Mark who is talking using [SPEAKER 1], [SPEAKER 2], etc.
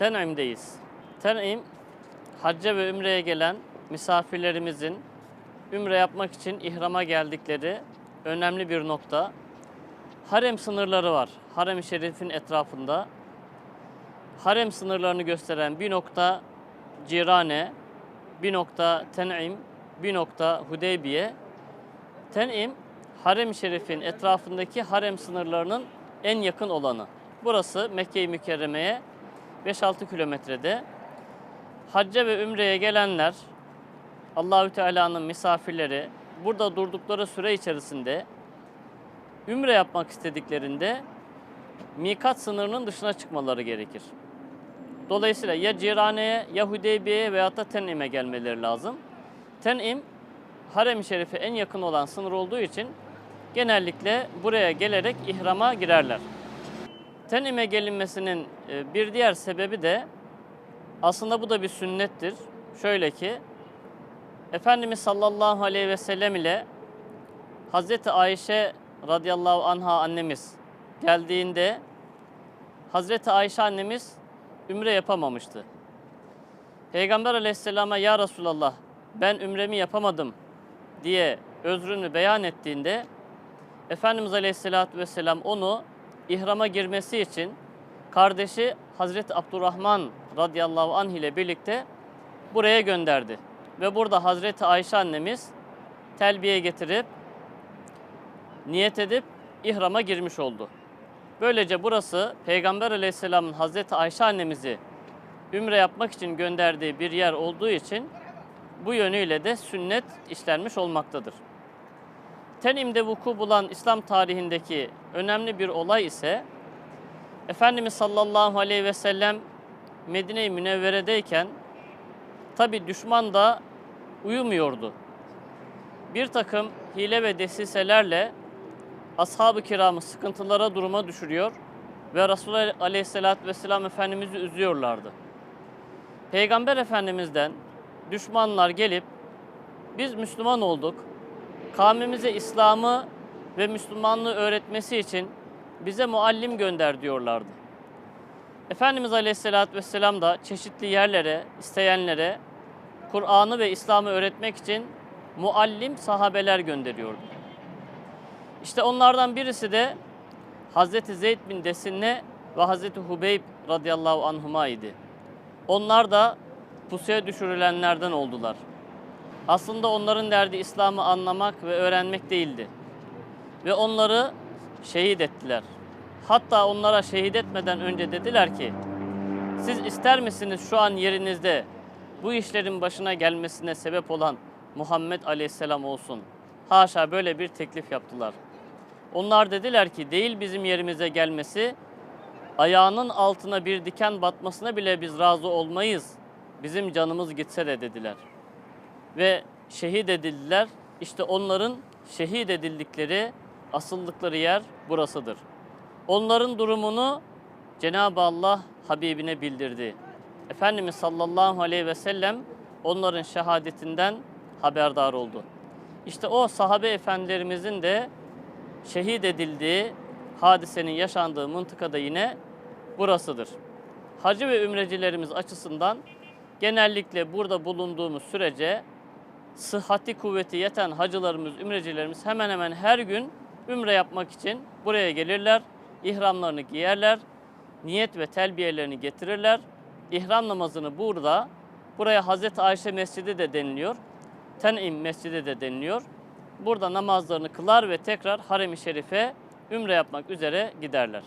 [SPEAKER 1] Ten'im'deyiz. Ten'im, hacca ve ümreye gelen misafirlerimizin ümre yapmak için ihrama geldikleri önemli bir nokta. Harem sınırları var. Harem-i Şerif'in etrafında. Harem sınırlarını gösteren bir nokta Cirane, bir nokta Ten'im, bir nokta Hudeybiye. Ten'im, Harem-i Şerif'in etrafındaki harem sınırlarının en yakın olanı. Burası Mekke-i Mükerreme'ye 5-6 kilometrede. Hacca ve ümreye gelenler, Allahü Teala'nın misafirleri burada durdukları süre içerisinde ümre yapmak istediklerinde mikat sınırının dışına çıkmaları gerekir. Dolayısıyla ya Cirane'ye ya Hudeybiye'ye veyahut da Ten'im'e gelmeleri lazım. Ten'im Harem-i Şerif'e en yakın olan sınır olduğu için genellikle buraya gelerek ihrama girerler. Ten'ime gelinmesinin e, bir diğer sebebi de aslında bu da bir sünnettir. Şöyle ki Efendimiz sallallahu aleyhi ve sellem ile Hazreti Ayşe radıyallahu anha annemiz geldiğinde Hazreti Ayşe annemiz ümre yapamamıştı. Peygamber aleyhisselama ya Resulallah ben ümremi yapamadım diye özrünü beyan ettiğinde Efendimiz aleyhisselatü vesselam onu ihrama girmesi için kardeşi Hazreti Abdurrahman radıyallahu anh ile birlikte buraya gönderdi. Ve burada Hazreti Ayşe annemiz telbiye getirip niyet edip ihrama girmiş oldu. Böylece burası Peygamber aleyhisselamın Hazreti Ayşe annemizi ümre yapmak için gönderdiği bir yer olduğu için bu yönüyle de sünnet işlenmiş olmaktadır. Tenim'de vuku bulan İslam tarihindeki önemli bir olay ise Efendimiz sallallahu aleyhi ve sellem Medine-i Münevvere'deyken tabi düşman da uyumuyordu. Bir takım hile ve desiselerle ashab-ı kiramı sıkıntılara duruma düşürüyor ve Resulullah aleyhissalatü vesselam Efendimiz'i üzüyorlardı. Peygamber Efendimiz'den düşmanlar gelip biz Müslüman olduk, kavmimize İslam'ı ve Müslümanlığı öğretmesi için bize muallim gönder diyorlardı. Efendimiz Aleyhisselatü Vesselam da çeşitli yerlere, isteyenlere Kur'an'ı ve İslam'ı öğretmek için muallim sahabeler gönderiyordu. İşte onlardan birisi de Hazreti Zeyd bin Desinne ve Hazreti Hubeyb radıyallahu anhuma idi. Onlar da pusuya düşürülenlerden oldular. Aslında onların derdi İslam'ı anlamak ve öğrenmek değildi. Ve onları şehit ettiler. Hatta onlara şehit etmeden önce dediler ki, siz ister misiniz şu an yerinizde bu işlerin başına gelmesine sebep olan Muhammed Aleyhisselam olsun? Haşa böyle bir teklif yaptılar. Onlar dediler ki değil bizim yerimize gelmesi, ayağının altına bir diken batmasına bile biz razı olmayız. Bizim canımız gitse de dediler. Ve şehit edildiler. İşte onların şehit edildikleri, asıldıkları yer burasıdır. Onların durumunu Cenab-ı Allah Habibine bildirdi. Efendimiz sallallahu aleyhi ve sellem onların şehadetinden haberdar oldu. İşte o sahabe efendilerimizin de şehit edildiği hadisenin yaşandığı mıntıkada yine burasıdır. Hacı ve ümrecilerimiz açısından genellikle burada bulunduğumuz sürece sıhhati kuvveti yeten hacılarımız, ümrecilerimiz hemen hemen her gün ümre yapmak için buraya gelirler. ihramlarını giyerler. Niyet ve telbiyelerini getirirler. İhram namazını burada, buraya Hazreti Ayşe Mescidi de deniliyor. Ten'im Mescidi de deniliyor. Burada namazlarını kılar ve tekrar Harem-i Şerif'e ümre yapmak üzere giderler.